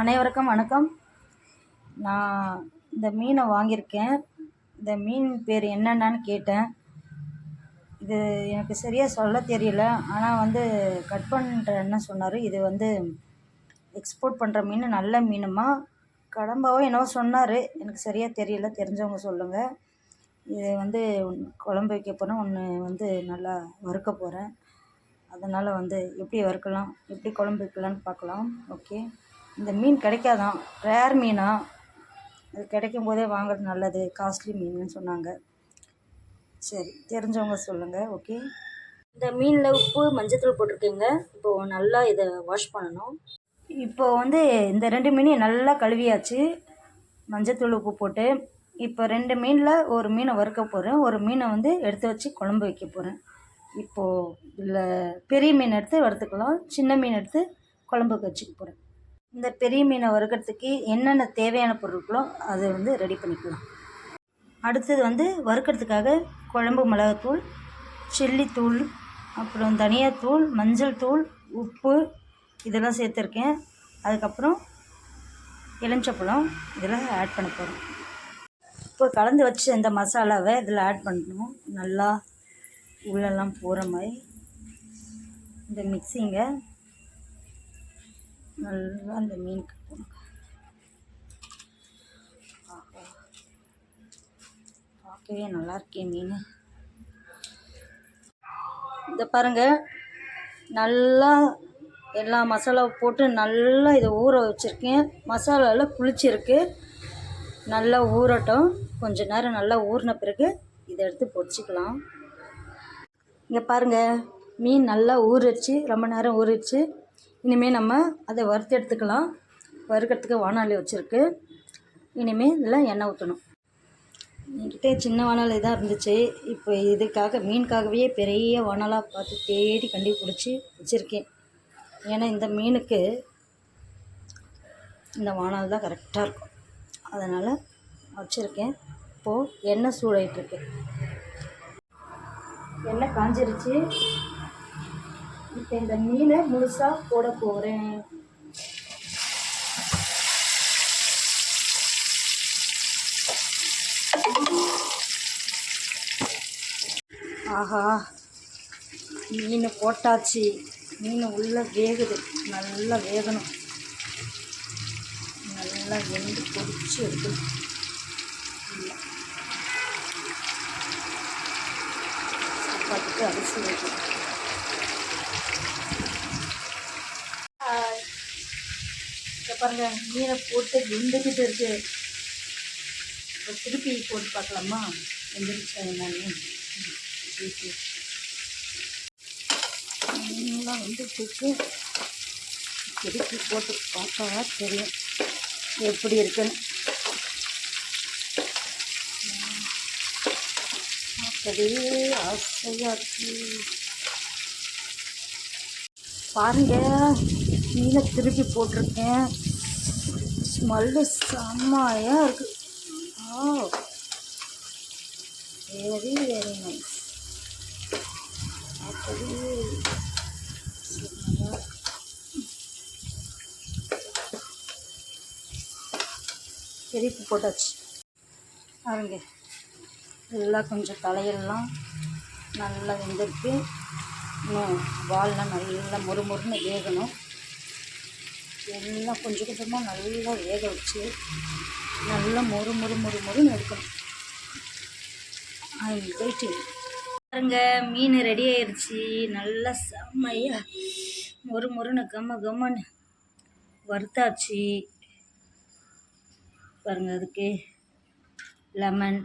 அனைவருக்கும் வணக்கம். நான் இந்த மீனை வாங்கியிருக்கேன். இந்த மீன் பேர் என்னென்னு கேட்டேன். இது எனக்கு சரியாக சொல்ல தெரியல. ஆனால் வந்து கட் பண்ணுறேன்னு சொன்னார் இது வந்து எக்ஸ்போர்ட் பண்ணுற மீன் நல்ல மீனுமா? கடம்பாவோ என்னவோ சொன்னார். எனக்கு சரியாக தெரியல. தெரிஞ்சவங்க சொல்லுங்கள் இது வந்து குழம்பு வைக்க போகிறேன் ஒன்று வந்து நல்லா வறுக்க போகிறேன் அதனால் வந்து எப்படி வறுக்கலாம்? எப்படி குழம்பு வைக்கலான்னு பார்க்கலாம். ஓகே. இந்த மீன் கிடைக்காதான் ரேர் மீனா? அது கிடைக்கும் போதே வாங்குறது நல்லது காஸ்ட்லி மீனுன்னு சொன்னாங்க. சரி தெரிஞ்சவங்க சொல்லுங்கள் ஓகே இந்த மீனில் உப்பு மஞ்சத்தூள் போட்டிருக்கீங்க. இப்போது நல்லா இதை வாஷ் பண்ணணும். இப்போ வந்து இந்த ரெண்டு மீனையும் நல்லா கழுவியாச்சு. மஞ்சத்தூள் உப்பு போட்டு இப்போ ரெண்டு மீனில் ஒரு மீனை வறுக்க போகிறேன் ஒரு மீனை வந்து எடுத்து வச்சு குழம்பு வைக்க போகிறேன் இப்போது இதில் பெரிய மீன் எடுத்து வறுத்துக்கலாம் சின்ன மீன் எடுத்து குழம்புக்கு வச்சுக்க போகிறேன் இந்த பெரிய மீனை வறுக்கிறதுக்கு என்னென்ன தேவையான பொருட்களோ அதை வந்து ரெடி பண்ணிக்கலாம். அடுத்தது வந்து வறுக்கிறதுக்காக குழம்பு மிளகாத்தூள் சில்லித்தூள் அப்புறம் தனியாத்தூள் மஞ்சள் தூள் உப்பு இதெல்லாம் சேர்த்துருக்கேன். அதுக்கப்புறம் எலுமிச்சப்பழம் இதெல்லாம் ஆட் பண்ண போகிறோம் இப்போ கலந்து வச்ச இந்த மசாலாவை இதில் ஆட் பண்ணணும். நல்லா உள்ளெல்லாம் போகிற மாதிரி இந்த மிக்சிங்கை நல்லா அந்த மீனுக்கு போடணும் பார்க்கவே நல்லா இருக்கே மீன். இதை பாருங்கள் நல்லா எல்லா மசாலாவும் போட்டு நல்லா இதை ஊற வச்சுருக்கேன். மசாலாவில் புளிச்சிருக்கு. நல்லா ஊறட்டும். கொஞ்ச நேரம் நல்லா ஊறின பிறகு இதை எடுத்து பொடிச்சிக்கலாம் இங்கே பாருங்கள் மீன் நல்லா ஊறிடுச்சு. ரொம்ப நேரம் ஊறிடுச்சு. இனிமேல் நம்ம அதை வறுத்து எடுத்துக்கலாம். வறுக்கிறதுக்கு வானாலி வச்சுருக்கு. இனிமேல் இதில் எண்ணெய் ஊற்றணும் என்கிட்ட சின்ன வானாலி தான் இருந்துச்சு. இப்போ இதுக்காக மீனுக்காகவே பெரிய வானலாக பார்த்து தேடி கண்டுபிடிச்சி வச்சுருக்கேன். ஏன்னா இந்த மீனுக்கு இந்த வானால் தான் கரெக்டாக இருக்கும். அதனால் வச்சுருக்கேன். இப்போது எண்ணெய் சூடாயிட்டுருக்கு எண்ணெய் காஞ்சிருச்சு. இப்போ இந்த மீனை முழுசாக போட போகிறேன் ஆஹா மீன் போட்டாச்சு. மீன் உள்ளே வேகுது. நல்லா வேகணும். நல்லா வெந்து பொடிச்சு எடுக்கணும். நல்லா. சாப்பாட்டுக்கு அரிசி வைக்கணும். பாருங்கள் பாருங்க மீனை போட்டு வெந்துக்கிட்டு இருக்கு. இப்போ திருப்பி போட்டு பார்க்கலாமா? வெந்துருச்சா என்னன்னு? வந்துட்டு திருப்பி. போட்டு பார்த்தா தெரியும் எப்படி இருக்குன்னு. அப்படியே ஆசையாக இருக்கு. பாருங்க மீனை திருப்பி போட்டிருக்கேன். ஸ்மெல்லு செம்மையாக இருக்குது ஓ வெரி வெரி நைஸ் அப்படியே செம்மையாக போட்டாச்சு. பாருங்க. எல்லாம் கொஞ்சம் தலையெல்லாம் நல்லா வெந்திருக்கு. இன்னும் வால்லாம் நல்லா மொறுமொறுன்னு வேகணும். எல்லாம் கொஞ்சம் கொஞ்சமாக நல்லா வேக வச்சு நல்லா மொறு மொறு மொறு மொறுன்னு எடுக்கணும். ஐ வெயிட்டிங் பாருங்க மீன் ரெடி ஆயிடுச்சு நல்லா செம்மையா மொறு மொறுன்னு கம்ம கம்மன்னு வறுத்தாச்சு. பாருங்க அதுக்கு லெமன்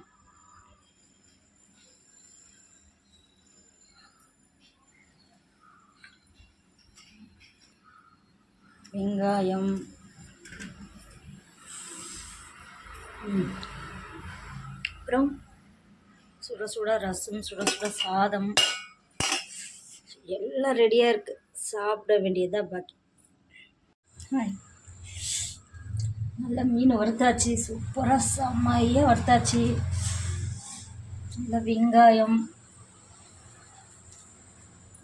வெங்காயம். அப்புறம் சுட சுட ரசம் சுட சுட சாதம். எல்லாம் ரெடியாக இருக்குது சாப்பிட வேண்டியதாக பாக்கி. ஹாய். நல்லா மீன் வறுத்தாச்சு. சூப்பராக செம்மையாக வறுத்தாச்சு. நல்லா வெங்காயம்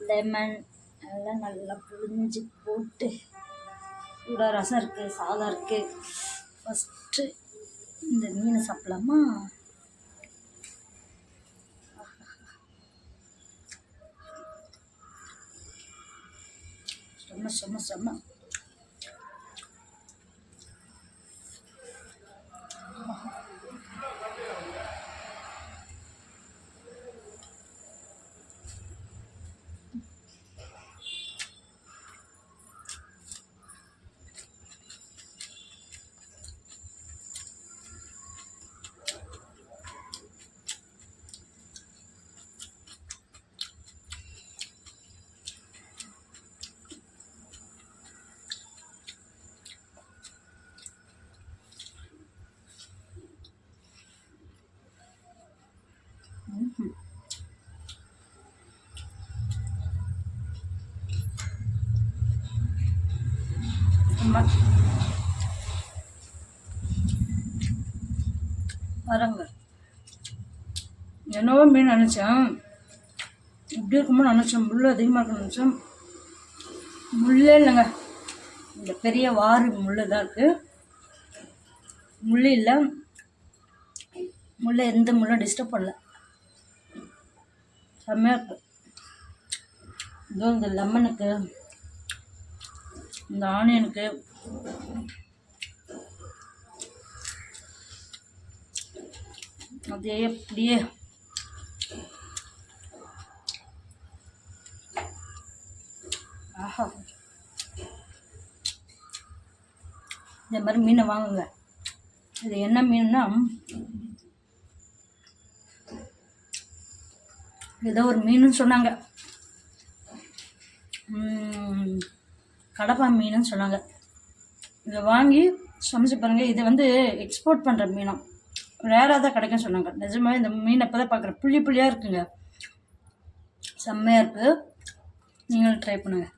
லெமன் எல்லாம் நல்லா புழிஞ்சு போட்டு சூடாக ரசம் இருக்குது சாதம் இருக்குது ஃபஸ்ட்டு இந்த மீனை சாப்பிடலாமா? செம்ம செம்ம செம்ம. செம்ம வரங்க. என்னவோ மீன் நினச்சேன். இப்படி இருக்குமோ நினச்சேன். முள் அதிகமாக இருக்குன்னு நினச்சேன். முள்ளே இல்லைங்க. இந்த பெரிய வாறு முள் தான் இருக்குது முள் இல்லை. முள்ளை எந்த முள்ளும் டிஸ்டர்ப் பண்ணல. செம்மையாக இருக்கு. இதோ இந்த லெமனுக்கு இந்த ஆனியனுக்கு அதே அப்படியே ஆஹா. இந்த மாதிரி மீனை வாங்குங்க. இது என்ன மீன்னா ஏதோ ஒரு மீனுன்னு சொன்னாங்க. கடப்பா மீனுன்னு சொன்னாங்க. இதை வாங்கி சமைச்சு பாருங்கள் இது வந்து எக்ஸ்போர்ட் பண்ணுற மீனம் ரேராக தான் கிடைக்கும்னு சொன்னாங்க. நிஜமாவே இந்த மீனை அப்போ தான் பார்க்குறேன். புள்ளி புள்ளியாக இருக்குங்க. செம்மையாக இருக்குது நீங்களும் ட்ரை பண்ணுங்கள்